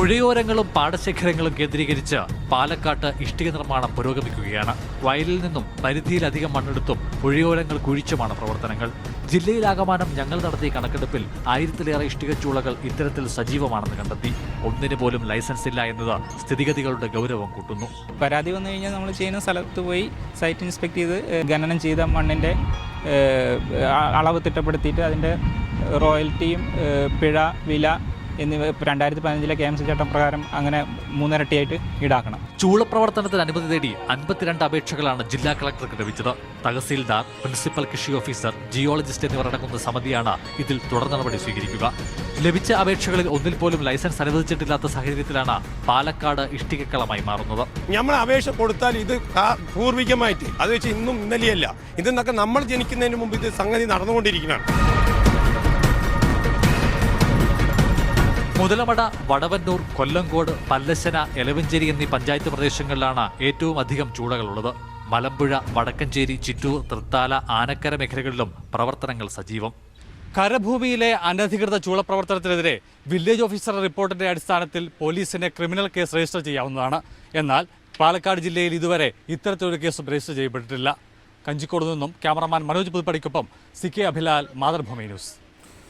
പുഴയോരങ്ങളും പാടശേഖരങ്ങളും കേന്ദ്രീകരിച്ച് പാലക്കാട്ട് ഇഷ്ടിക നിർമ്മാണം പുരോഗമിക്കുകയാണ്. വയലിൽ നിന്നും പരിധിയിലധികം മണ്ണെടുത്തും പുഴയോരങ്ങൾ കുഴിച്ചുമാണ് പ്രവർത്തനങ്ങൾ. ജില്ലയിലാകമാനം ഞങ്ങൾ നടത്തിയ കണക്കെടുപ്പിൽ ആയിരത്തിലേറെ ഇഷ്ടിക ചൂളകൾ ഇത്തരത്തിൽ സജീവമാണെന്ന് കണ്ടെത്തി. ഒന്നിന് പോലും ലൈസൻസ് ഇല്ല എന്നത് സ്ഥിതിഗതികളുടെ ഗൗരവം കൂട്ടുന്നു. പരാതി വന്നു കഴിഞ്ഞാൽ നമ്മൾ ചെയ്യുന്ന സ്ഥലത്ത് പോയി സൈറ്റ് ഇൻസ്പെക്ട് ചെയ്ത് ഖനനം ചെയ്ത മണ്ണിന്റെ അളവ് തിട്ടപ്പെടുത്തിയിട്ട് അതിന്റെ റോയൽറ്റിയും പിഴ വില എന്നിവ രണ്ടായിരത്തി പതിനഞ്ചിലെ കെ എം സി ചട്ടം പ്രകാരം അങ്ങനെ മൂന്നിരട്ടിയായിട്ട് ഈടാക്കണം. ചൂളപ്രവർത്തനത്തിന് അനുമതി തേടി അൻപത്തിരണ്ട് അപേക്ഷകളാണ് ജില്ലാ കളക്ടർക്ക് ലഭിച്ചത്. തഹസീൽദാർ പ്രിൻസിപ്പൽ കൃഷി ഓഫീസർ ജിയോളജിസ്റ്റ് എന്നിവരടങ്ങുന്ന സമിതിയാണ് ഇതിൽ തുടർ നടപടി സ്വീകരിക്കുക. ലഭിച്ച അപേക്ഷകളിൽ ഒന്നിൽ പോലും ലൈസൻസ് അനുവദിച്ചിട്ടില്ലാത്ത സാഹചര്യത്തിലാണ് പാലക്കാട് ഇഷ്ടികക്കളമായി മാറുന്നത്. നമ്മൾ അപേക്ഷ കൊടുത്താൽ ഇത് പൂർവികമായിട്ട് അത് വെച്ച് ഇന്നും ഇന്നലെയല്ല. ഇതെന്നൊക്കെ നമ്മൾ ജനിക്കുന്നതിന് മുമ്പ് ഇത് സംഗതി നടന്നുകൊണ്ടിരിക്കുന്നതാണ് മുതലമട വടവന്നൂർ കൊല്ലങ്കോട് പല്ലശ്ശന എലവഞ്ചേരി എന്നീ പഞ്ചായത്ത് പ്രദേശങ്ങളിലാണ് ഏറ്റവും അധികം ചൂളകളുള്ളത് മലമ്പുഴ വടക്കഞ്ചേരി ചിറ്റൂർ തൃത്താല ആനക്കര മേഖലകളിലും പ്രവർത്തനങ്ങൾ സജീവം. കരഭൂമിയിലെ അനധികൃത ചൂളപ്രവർത്തനത്തിനെതിരെ വില്ലേജ് ഓഫീസറുടെ റിപ്പോർട്ടിന്റെ അടിസ്ഥാനത്തിൽ പോലീസിന് ക്രിമിനൽ കേസ് രജിസ്റ്റർ ചെയ്യാവുന്നതാണ്. എന്നാൽ പാലക്കാട് ജില്ലയിൽ ഇതുവരെ ഇത്തരത്തിലൊരു കേസും രജിസ്റ്റർ ചെയ്യപ്പെട്ടിട്ടില്ല. കഞ്ചിക്കോട് നിന്നും cameraman Manoj പുതുപ്പടിക്കൊപ്പം C K Abhilal Mathrubhumi news.